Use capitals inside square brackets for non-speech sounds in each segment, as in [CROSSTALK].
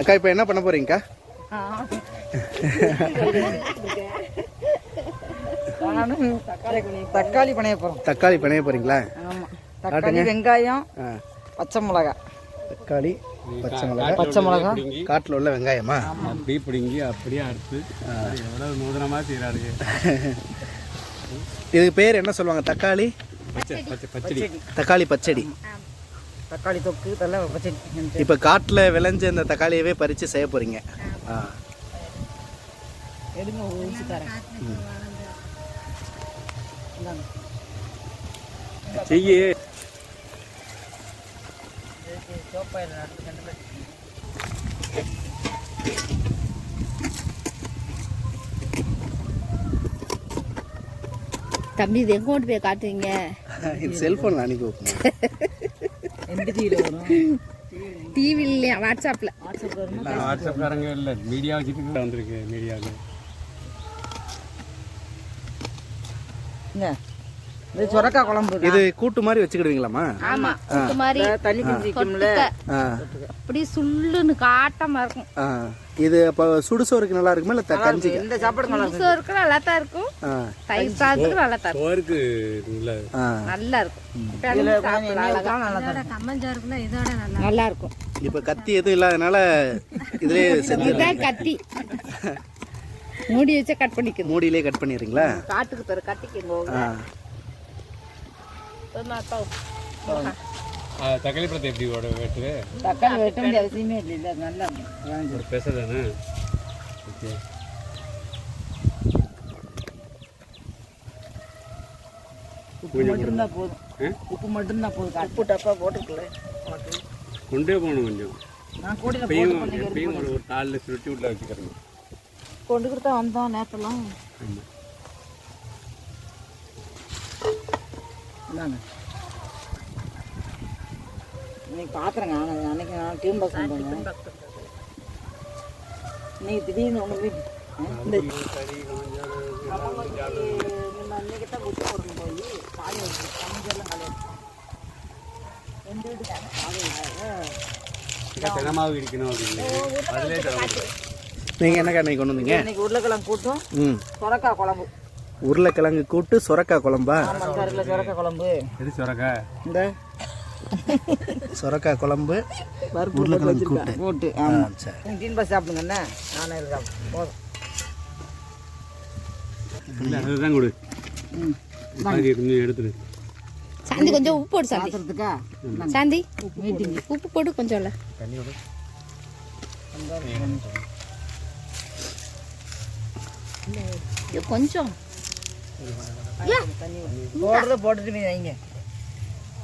அக்கா இப்போ என்ன பண்ண போறீங்கக்கா? தக்காளி தக்காளி பணைய போகிறோம் தக்காளி பிணைய போறீங்களா? தக்காளி வெங்காயம் பச்சை மிளகா தக்காளி பச்சை மிளகாய். பச்சை மிளகா. காட்டில் உள்ள வெங்காயமா? அப்படியே பிடுங்கி அப்படியே அறுத்து எவ்வளவு நூதனமாக செய்கிறாரு இதுக்கு பேர் என்ன சொல்லுவாங்க? தக்காளி? பச்சை பச்சை பச்சடி. தக்காளி பச்சடி. தக்காளி தொக்கு இதெல்லாம் பச்சடி இப்போ காட்டில் விளைஞ்ச இந்த தக்காளியவே பறித்து செய்ய போறீங்க. ஆ. எடுங்க ஊசி தரேன். செய்யு. தம்பி இது எங்க கொண்டு போய் காட்டுவீங்க இது செல்ஃபோனில் அனுப்பி வைப்போம் [LAUGHS] டிவியில் டிவி இல்லையா? வாட்ஸ்அப்ல வாட்ஸ்அப் வாட்ஸ்அப்காரங்க இல்லை மீடியா வச்சுட்டு வந்திருக்கு மீடியாவில் இது சொரக்காய் குழம்பு இது கூட்டு மாதிரி வச்சுக்கிடுவீங்களாம்மா? ஆமா கூட்டு மாதிரி தண்ணி. ஆ. அப்படி சுள்ளுன்னு காட்டமா இருக்கும். இது அப்போ சுடுசோறுக்கு நல்லா இருக்குமா இல்லை கஞ்சிக்கு? இந்த சாப்பாடு நல்லா இருக்கும். சோறுக்கு நல்லா தான் இருக்கும். தயிர் சாதத்துக்கு நல்லா தான் சோருக்கு ஆ. நல்லா இருக்கும். இதில் கொஞ்சம் எண்ணெய் ஊத்தா நல்லா இருக்கும். நல்லா இருக்கும். இப்போ கத்தி எதுவும் இல்லாதனால இதுலேயே [LAUGHS] செஞ்சு கத்தி. மூடி வச்சா கட் பண்ணிக்கணும் மூடியிலே கட் பண்ணிடுறீங்களா? காட்டுக்கு தர கட்டிக்கங்க தக்காளி பழத்தை எப்படி ஓட வெட்டுது தக்காளி வெட்ட வேண்டிய அவசியமே இல்லை இல்லை நல்லா. ஒரு பெச தானே ஓகே உப்பு மட்டும்தான் போதும்? உப்பு மட்டும்தான் போதும் உப்பு டப்பா போட்டுக்கல கொண்டே போகணும் கொஞ்சம் நான் எப்பயும் ஒரு தாளில் சுருட்டி விட்ல வச்சுக்கிறணும் கொண்டு கொடுத்தா வந்தோம் நேரத்தெல்லாம் ஆமாம் இந்தாங்க. இன்னைக்கு பார்க்குறேங்க ஆனால் அன்னைக்கு நான் டீம் பாக்ஸ் பண்ணுறேங்க இன்னைக்கு திடீர்னு இந்த தான் புட்டு போடணும் போய். காய வச்சு கமிஞ்செல்லாம் காலையில் எந்த வீட்டுக்கு காலையில் தினமாவு இடிக்கணும் அப்படின்னு அதிலே நீங்கள் என்ன கண்ணை கொண்டு வந்தீங்க? இன்னைக்கு உருளைக்கிழங்கு கூட்டும். ம். சொரக்காய் குழம்பு. உருளைக்கிழங்கு கூட்டு சுரக்காய் குழம்பா? சொரக்காய் குழம்பு எது சுரக்கா இந்த சுரக்காய் குழம்பு உருளைக்கிழங்கு கூட்டு. கூட்டு ஆமாம் சரி. நீங்கள் டீன் பாஸ் சாப்பிடுங்க என்ன? நானே சாப்பிடுறேன். போதும். இல்லை அதுதான் கொடு. கொஞ்சம் எடுத்துரு சாந்தி கொஞ்சம் உப்பு போடு சாந்தி. சாந்தி உப்பு போட்டு கொஞ்சம் இல்ல. கொஞ்சம். போடுறத போட்டுட்டு போய் வைங்க.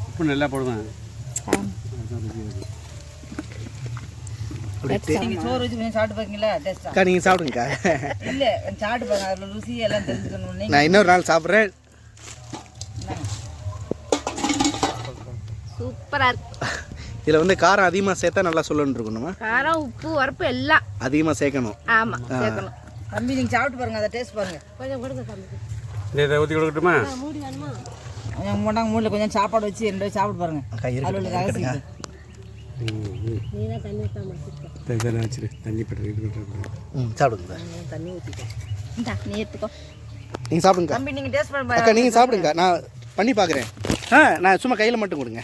உப்பு நல்லா போடுவேன். சோறு வச்சு கொஞ்சம் சாப்பிட்டு பாருங்களா டேஸ்டா நீங்கள் சாப்பிடுங்கக்கா. இல்லை சாப்பிட்டு பாருங்க அதில் ருசி எல்லாம் தெரிஞ்சுக்கணும் நான் இன்னொரு நாள் சாப்பிட்றேன். சூப்பரா இருக்கு. இதில் வந்து காரம் அதிகமாக சேர்த்தா நல்லா சொல்லணும்னு இருக்கணுமா காரம் உப்பு உரப்பு எல்லாம். அதிகமாக சேர்க்கணும். ஆமா சேர்க்கணும். தம்பி நீங்கள் சாப்பிட்டு பாருங்க அதை டேஸ்ட் பாருங்க. கொஞ்சம் கொடுங்க தம்பி. இதை இதை ஊற்றி கொடுக்கட்டுமா? கொஞ்சம் மூட்டாங்க மூணில் கொஞ்சம் சாப்பாடு வச்சு ரெண்டு பேரும் சாப்பிட்டு பாருங்க. வச்சிரு தண்ணி பட்டு இது ம் சாப்பிடுங்க. தண்ணி ஊற்றிட்டேன் நீ எடுத்துக்கோ. நீங்கள் சாப்பிடுங்க. தம்பி நீங்கள் டேஸ்ட் பண்ணி அக்கா நீங்கள் சாப்பிடுங்க. நான் பண்ணி பார்க்குறேன் ஆ நான் சும்மா கையில் மட்டும் கொடுங்க.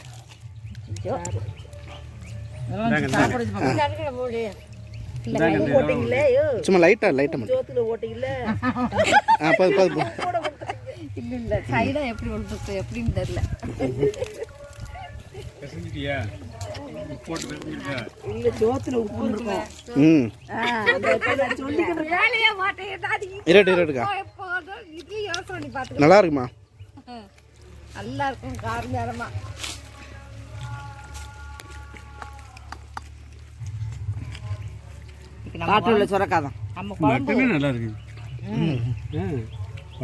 சும்மா லைட்டாக லைட்டாக மட்டும். ஆ பது பது இல்ல இல்ல சைடா எப்படி ஒன்று எப்படின்னு பார்த்துக்க நல்லா இருக்குமா? நல்லா இருக்கும் காரம் நேரமா காட்டில் உள்ள சுரக்காய் தான் நம்ம நல்லா இருக்கு.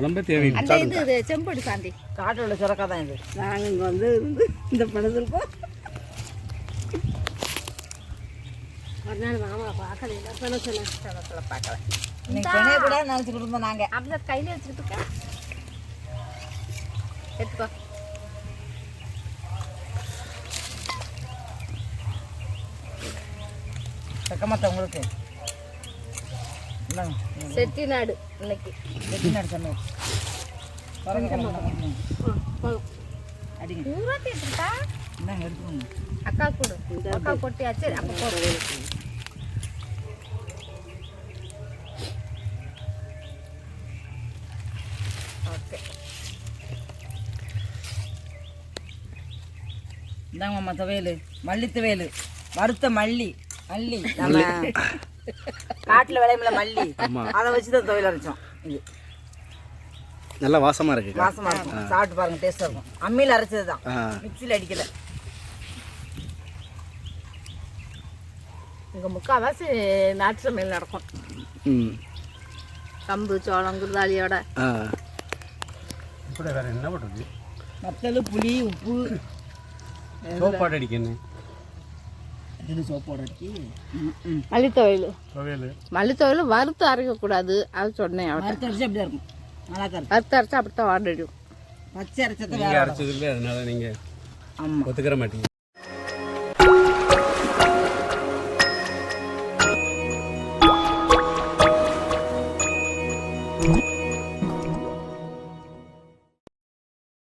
குழம்பே தேவையில்லை. அந்த செம்படு சாந்தி. காட்டில் உள்ள தான் இது. நாங்கள் இங்கே வந்து இருந்து இந்த பணத்திற்கும் ஒரு மாமா பார்க்கல இல்லை பண்ண சொன்னேன் பார்க்கல. இன்னைக்கு கூட நினச்சிட்டு இருந்தோம் நாங்கள் அந்த கையில் வச்சுட்டு இருக்கேன் எடுத்துக்கோ. சக்கமத்தை உங்களுக்கு. செட்டிநாடு இன்னைக்கு. இந்தாங்க எடுத்துக்கோங்க. அக்கா கொடு. அக்கா கொட்டியாச்சு அப்போ போடு ஓகே. இந்தாங்க மாமா துவையல். மல்லி துவையல் வறுத்த மல்லி. மல்லி. நம்ம காட்டில் விளையும்ல மல்லி. அதை வச்சு தான் துவையல் அரைச்சோம் நல்லா வாசமாக இருக்குக்கா வாசமாக இருக்கும். சாப்பிட்டு பாருங்க டேஸ்ட்டாக இருக்கும். அம்மியில் அரைச்சது தான். மிக்சியில் அடிக்கல. இங்கே முக்கால்வாசி நாட்டு சமையல் நடக்கும். ம். கம்பு சோளம் குருதாளியோட ஆ. இப்படி வேற என்ன பண்ணுறது மத்தல் புளி உப்பு. சோப்பாடு அடிக்கணும். சோப்போட அடிக்கி மல்லித்தொழில் துவையல். மல்லித்தொழில் வறுத்து அரைக்கக்கூடாது அது சொன்னேன் வறுத்து அரைச்சி அப்படி இருக்கும். வறுத்து அரைச்சா அப்படித்தான் வாடிடும் பச்சை அரைச்சதை அரைச்சது இல்லை அதனால நீங்கள் ஆமாம் ஒத்துக்கிற மாட்டீங்க. ம்